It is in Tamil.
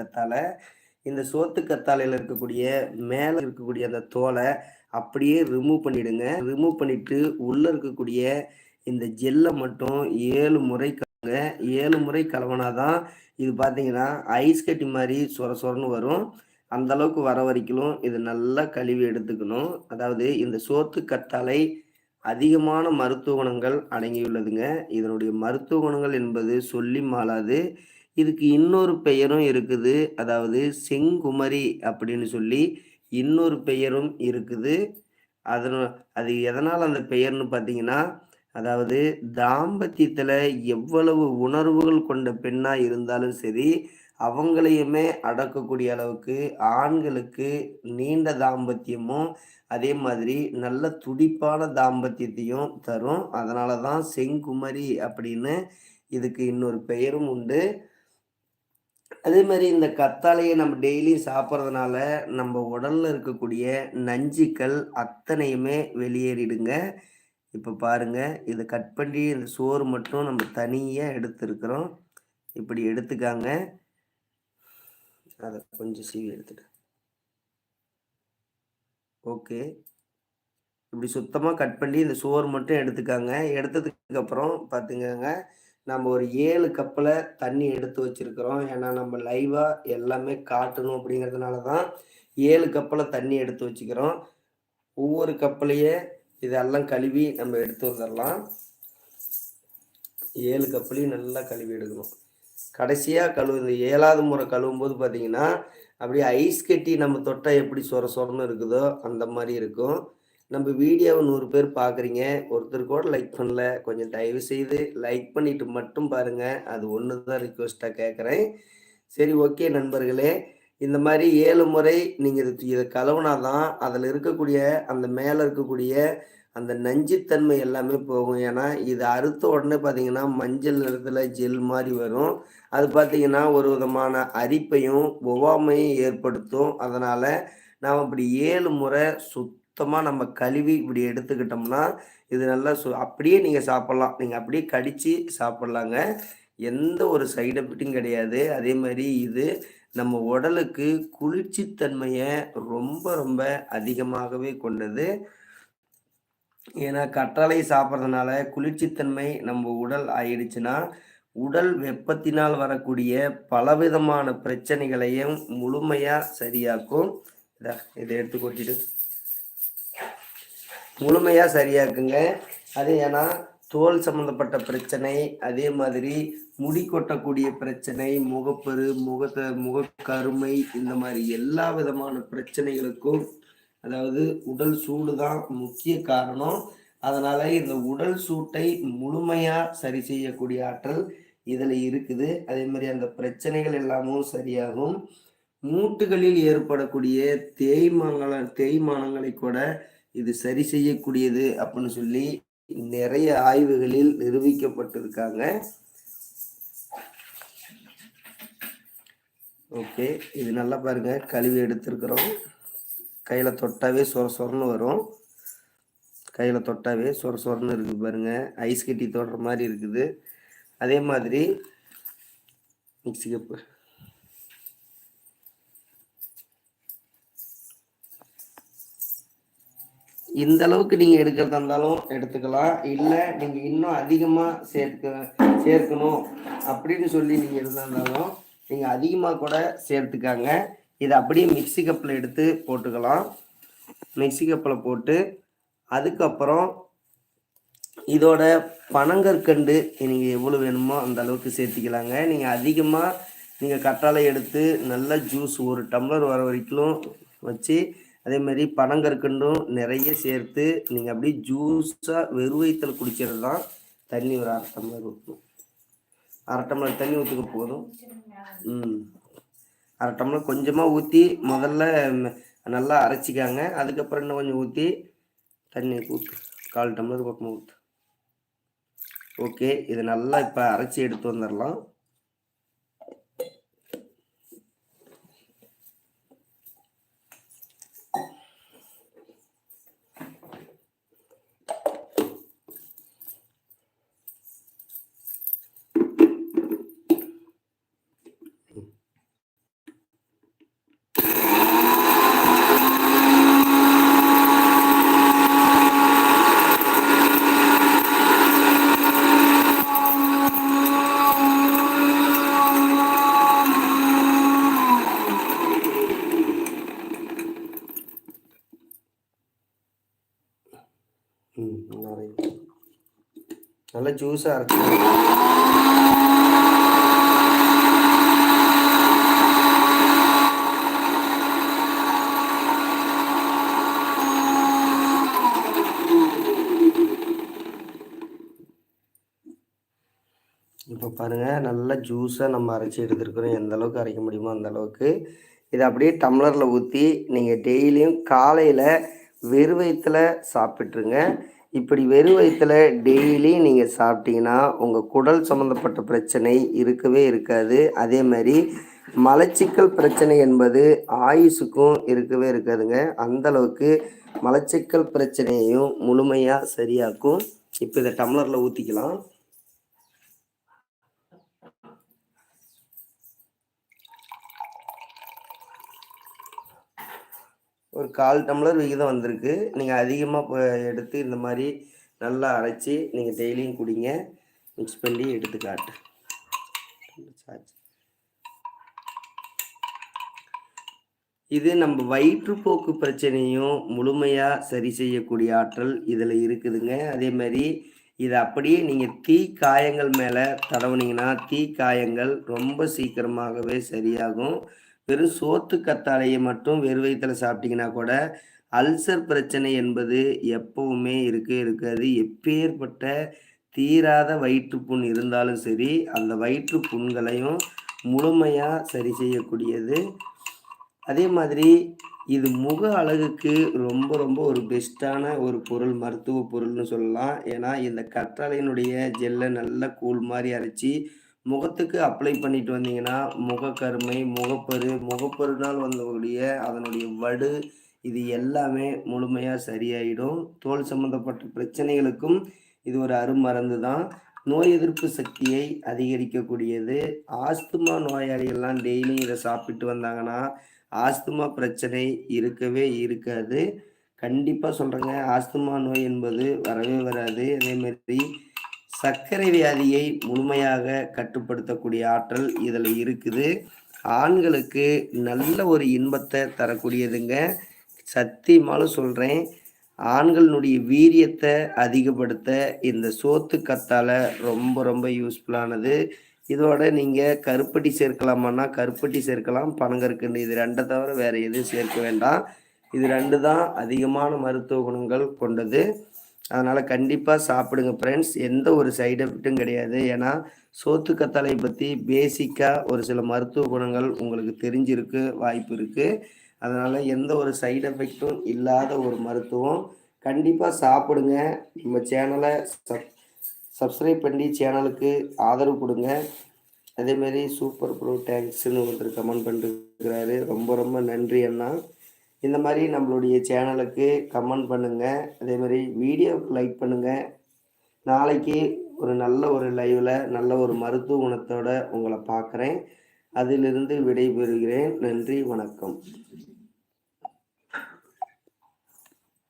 கத்தால இந்த சோத்து கத்தாழையில் இருக்கக்கூடிய மேலே இருக்கக்கூடிய அந்த தோலை அப்படியே ரிமூவ் பண்ணிடுங்க. ரிமூவ் பண்ணிட்டு உள்ளே இருக்கக்கூடிய இந்த ஜெல்லை மட்டும் ஏழு முறை கலங்க ஏழு முறை கலவனாதான் இது பார்த்தீங்கன்னா ஐஸ் கட்டி மாதிரி சொர சொரன்னு வரும். அந்த அளவுக்கு வர வரைக்கும் இது நல்லா கழுவி எடுத்துக்கணும். அதாவது இந்த சோத்து கத்தாலை அதிகமான மருத்துவ குணங்கள் அடங்கியுள்ளதுங்க. இதனுடைய மருத்துவ குணங்கள் என்பது சொல்லி மாளாது. இதுக்கு இன்னொரு பெயரும் இருக்குது. அதாவது செங்குமரி அப்படின்னு சொல்லி இன்னொரு பெயரும் இருக்குது. அதன அது எதனால் அந்த பெயர்னு பார்த்தீங்கன்னா அதாவது தாம்பத்தியத்தில் எவ்வளவு உணர்வுகள் கொண்ட பெண்ணாக இருந்தாலும் சரி அவங்களையுமே அடக்கக்கூடிய அளவுக்கு ஆண்களுக்கு நீண்ட தாம்பத்தியமும் அதே மாதிரி நல்ல துடிப்பான தாம்பத்தியத்தையும் தரும். அதனால தான் செங்குமரி அப்படின்னு இதுக்கு இன்னொரு பெயரும் உண்டு. அதே மாதிரி இந்த கத்தாழையை நம்ம டெய்லியும் சாப்பிட்றதுனால நம்ம உடல்ல இருக்கக்கூடிய நஞ்சுக்கள் அத்தனையுமே வெளியேறிடுங்க. இப்போ பாருங்க இதை கட் பண்ணி இந்த சோறு மட்டும் நம்ம தனியாக எடுத்துருக்குறோம். இப்படி எடுத்துக்காங்க. அதை கொஞ்சம் சீவி எடுத்துட்டேன் ஓகே. இப்படி சுத்தமாக கட் பண்ணி இந்த சோறு மட்டும் எடுத்துக்காங்க. எடுத்ததுக்கப்புறம் பார்த்துக்கங்க நம்ம ஒரு ஏழு கப்பில் தண்ணி எடுத்து வச்சுருக்குறோம். ஏன்னா நம்ம லைவாக எல்லாமே காட்டணும் அப்படிங்கிறதுனால தான் ஏழு கப்பில் தண்ணி எடுத்து வச்சுக்கிறோம். ஒவ்வொரு கப்பிலையே இதெல்லாம் கழுவி நம்ம எடுத்து வந்துடலாம். ஏழு கப்புலையும் நல்லா கழுவி எடுக்கணும். கடைசியாக கழுவு ஏழாவது முறை கழுவும் போது பார்த்தீங்கன்னா அப்படியே ஐஸ் கட்டி நம்ம தொட்டால் எப்படி சொர சொரன்னு இருக்குதோ அந்த மாதிரி இருக்கும். நம்ம வீடியோவை நூறு பேர் பார்க்குறீங்க ஒருத்தர் கூட லைக் பண்ணல. கொஞ்சம் தயவு செய்து லைக் பண்ணிட்டு மட்டும் பாருங்க. அது ஒன்று தான் ரிக்வஸ்ட்டாக கேட்குறேன் சரி ஓகே நண்பர்களே. இந்த மாதிரி ஏழு முறை நீங்கள் இது இதை கலவுனா தான் அதில் இருக்கக்கூடிய அந்த மேலே இருக்கக்கூடிய அந்த நஞ்சுத்தன்மை எல்லாமே போகும். ஏன்னா இது அறுத்த உடனே பார்த்தீங்கன்னா மஞ்சள் நிறத்தில் ஜெல் மாதிரி வரும். அது பார்த்தீங்கன்னா ஒரு விதமான அரிப்பையும் ஒவ்வாமையும் ஏற்படுத்தும். அதனால் நாம் இப்படி ஏழு முறை சுத் சுத்தமாக நம்ம கழுவி இப்படி எடுத்துக்கிட்டோம்னா இது நல்லா சு அப்படியே நீங்கள் சாப்பிட்லாம். நீங்கள் அப்படியே கடித்து சாப்பிட்லாங்க. எந்த ஒரு சைடு எஃபெக்ட்டும் கிடையாது. அதே மாதிரி இது நம்ம உடலுக்கு குளிர்ச்சித்தன்மையை ரொம்ப ரொம்ப அதிகமாகவே கொண்டது. ஏன்னா கற்றாழை சாப்பிட்றதுனால குளிர்ச்சித்தன்மை நம்ம உடல் ஆயிடுச்சுன்னா உடல் வெப்பத்தினால் வரக்கூடிய பலவிதமான பிரச்சனைகளையும் முழுமையாக சரியாக்கும். இதை எடுத்து கொட்டிட்டு முழுமையாக சரியாக்குங்க அது ஏன்னா தோல் சம்மந்தப்பட்ட பிரச்சனை அதே மாதிரி முடி கொட்டக்கூடிய பிரச்சனை முகப்பெரு முகத்தை முகக்கருமை இந்த மாதிரி எல்லா விதமான பிரச்சனைகளுக்கும் அதாவது உடல் சூடு தான் முக்கிய காரணம். அதனால இந்த உடல் சூட்டை முழுமையாக சரி செய்யக்கூடிய ஆற்றல் இதில் இருக்குது. அதே மாதிரி அந்த பிரச்சனைகள் எல்லாமும் சரியாகும். மூட்டுகளில் ஏற்படக்கூடிய தேய்மான தேய்மானங்களை கூட இது சரி செய்யக்கூடியது அப்படின்னு சொல்லி நிறைய ஆய்வுகளில் நிரூபிக்கப்பட்டிருக்காங்க. ஓகே இது நல்லா பாருங்க. கழுவி எடுத்திருக்கிறோம். கையில் தொட்டாவே சொர சொரன்னு வரும். கையில் தொட்டாவே சொர சொரன்னு இருக்குது பாருங்க. ஐஸ் கட்டி தொடுற மாதிரி இருக்குது. அதே மாதிரி மிக்சி கப்பு இந்த அளவுக்கு நீங்க எடுக்கிறதா இருந்தாலும் எடுத்துக்கலாம். இல்லை நீங்க இன்னும் அதிகமா சேர்க்க சேர்க்கணும் அப்படின்னு சொல்லி நீங்க இருந்தாலும் நீங்க அதிகமா கூட சேர்த்துக்காங்க. இதை அப்படியே மிக்சி கப்பில் எடுத்து போட்டுக்கலாம். மிக்சி கப்பில் போட்டு அதுக்கப்புறம் இதோட பனங்கற்கண்டு நீங்கள் எவ்வளோ வேணுமோ அந்த அளவுக்கு சேர்த்திக்கலாங்க. நீங்கள் அதிகமாக நீங்கள் கற்றாழை எடுத்து நல்ல ஜூஸ் ஒரு டம்ளர் வர வரைக்கும் வச்சு அதே மாதிரி பனங்கற்கண்டும் நிறைய சேர்த்து நீங்கள் அப்படியே ஜூஸாக வெறுவைத்தல் குடிக்கிறது தான் தண்ணி ஒரு அரை டம்ளர் ஊற்றணும் அரை டம்ளர் தண்ணி ஊற்றுக்க போதும். ம். அரை டம்ளர் கொஞ்சமாக ஊற்றி முதல்ல நல்லா அரைச்சிக்காங்க. அதுக்கப்புறம் இன்னும் கொஞ்சம் ஊற்றி தண்ணி ஊற்று கால் டம்ளர் பக்கமாக ஊற்று ஓகே. இதை நல்லா இப்போ அரைச்சி எடுத்து வந்துடலாம் நல்லா ஜூஸாக அரைச்சி இப்போ பாருங்கள் நல்லா ஜூஸாக நம்ம அரைச்சி எடுத்துருக்குறோம் எந்த அளவுக்கு அரைக்க முடியுமோ அந்த அளவுக்கு. இதை அப்படியே டம்ளரில் ஊற்றி நீங்கள் டெய்லியும் காலையில் வெறும் சாப்பிட்ருங்க இப்படி வெறும் வயிற்றில் டெய்லி நீங்கள் சாப்பிட்டீங்கன்னா உங்கள் குடல் சம்மந்தப்பட்ட பிரச்சனை இருக்கவே இருக்காது. அதே மாதிரி மலச்சிக்கல் பிரச்சனை என்பது ஆயுசுக்கும் இருக்கவே இருக்காதுங்க. அந்த அளவுக்கு மலச்சிக்கல் பிரச்சனையையும் முழுமையாக சரியாக்கும். இப்போ இதை டம்ளரில் ஊற்றிக்கலாம் ஒரு கால் டம்ளர் விகிதம் வந்திருக்கு. நீங்கள் அதிகமாக எடுத்து இந்த மாதிரி நல்லா அரைச்சி நீங்கள் டெய்லியும் குடிங்க. மிக்ஸ் பண்ணி எடுத்து காட்டு. இது நம்ம வயிற்றுப்போக்கு பிரச்சனையும் முழுமையாக சரி செய்யக்கூடிய ஆற்றல் இதில் இருக்குதுங்க. அதே மாதிரி இதை அப்படியே நீங்கள் தீ காயங்கள் மேலே தடவுனீங்கன்னா தீ காயங்கள் ரொம்ப சீக்கிரமாகவே சரியாகும். வெறும் சோத்து கத்தாழையை மட்டும் வெறு வயிற்றில் சாப்பிட்டீங்கன்னா கூட அல்சர் பிரச்சனை என்பது எப்பவுமே இருக்க இருக்காது. எப்பேற்பட்ட தீராத வயிற்றுப்புண் இருந்தாலும் சரி அந்த வயிற்று புண்களையும் முழுமையாக சரி செய்யக்கூடியது. அதே மாதிரி இது முக அழகுக்கு ரொம்ப ரொம்ப ஒரு பெஸ்ட்டான ஒரு பொருள் மருத்துவ பொருள்னு சொல்லலாம். ஏன்னா இந்த கற்றாழையினுடைய ஜெல்லை நல்லா கூழ் மாதிரி அரைச்சி முகத்துக்கு அப்ளை பண்ணிட்டு வந்தீங்கன்னா முகக்கருமை முகப்பரு முகப்பருனால் வந்தக்கூடிய அதனுடைய வடு இது எல்லாமே முழுமையாக சரியாயிடும். தோல் சம்மந்தப்பட்ட பிரச்சனைகளுக்கும் இது ஒரு அருமருந்து தான் நோய் எதிர்ப்பு சக்தியை அதிகரிக்கக்கூடியது. ஆஸ்துமா நோயாளிகள்லாம் டெய்லி இதை சாப்பிட்டு வந்தாங்கன்னா ஆஸ்துமா பிரச்சனை இருக்கவே இருக்காது. கண்டிப்பாக சொல்கிறேங்க ஆஸ்துமா நோய் என்பது வரவே வராது. அதேமாரி சர்க்கரை வியாதியை முழுமையாக கட்டுப்படுத்தக்கூடிய ஆற்றல் இதில் இருக்குது. ஆண்களுக்கு நல்ல ஒரு இன்பத்தை தரக்கூடியதுங்க. சத்தியமாலும் சொல்கிறேன் ஆண்களினுடைய வீரியத்தை அதிகப்படுத்த இந்த சோத்து கத்தால ரொம்ப ரொம்ப யூஸ்ஃபுல்லானது. இதோட நீங்கள் கருப்பட்டி சேர்க்கலாமான்னா கருப்பட்டி சேர்க்கலாம். பனங்கற்கண்டு இது ரெண்டை தவிர வேறு எதுவும் சேர்க்க வேண்டாம். இது ரெண்டு தான் அதிகமான மருத்துவ குணங்கள் கொண்டது. அதனால் கண்டிப்பாக சாப்பிடுங்க ஃப்ரெண்ட்ஸ் எந்த ஒரு சைடு எஃபெக்ட்டும் கிடையாது. ஏன்னா சோத்து கத்தாழை பற்றி பேசிக்காக ஒரு சில மருத்துவ குணங்கள் உங்களுக்கு தெரிஞ்சிருக்கு வாய்ப்பு இருக்குது அதனால் எந்த ஒரு சைடு எஃபெக்டும் இல்லாத ஒரு மருத்துவம். கண்டிப்பாக சாப்பிடுங்க. நம்ம சேனலை சப் சப்ஸ்கிரைப் பண்ணி சேனலுக்கு ஆதரவு கொடுங்க. அதேமாரி சூப்பர் ப்ரோ தேங்க்ஸ்னு ஒருத்தர் கமெண்ட் பண்ணிருக்கிறாரு. ரொம்ப ரொம்ப நன்றி அண்ணா. இந்த மாதிரி நம்மளுடைய சேனலுக்கு கமெண்ட் பண்ணுங்கள் அதே மாதிரி வீடியோவுக்கு லைக் பண்ணுங்கள் நாளைக்கு ஒரு நல்ல ஒரு லைவில் நல்ல ஒரு மருத்துவ குணத்தோடு உங்களை பார்க்குறேன். அதிலிருந்து விடைபெறுகிறேன். நன்றி வணக்கம்.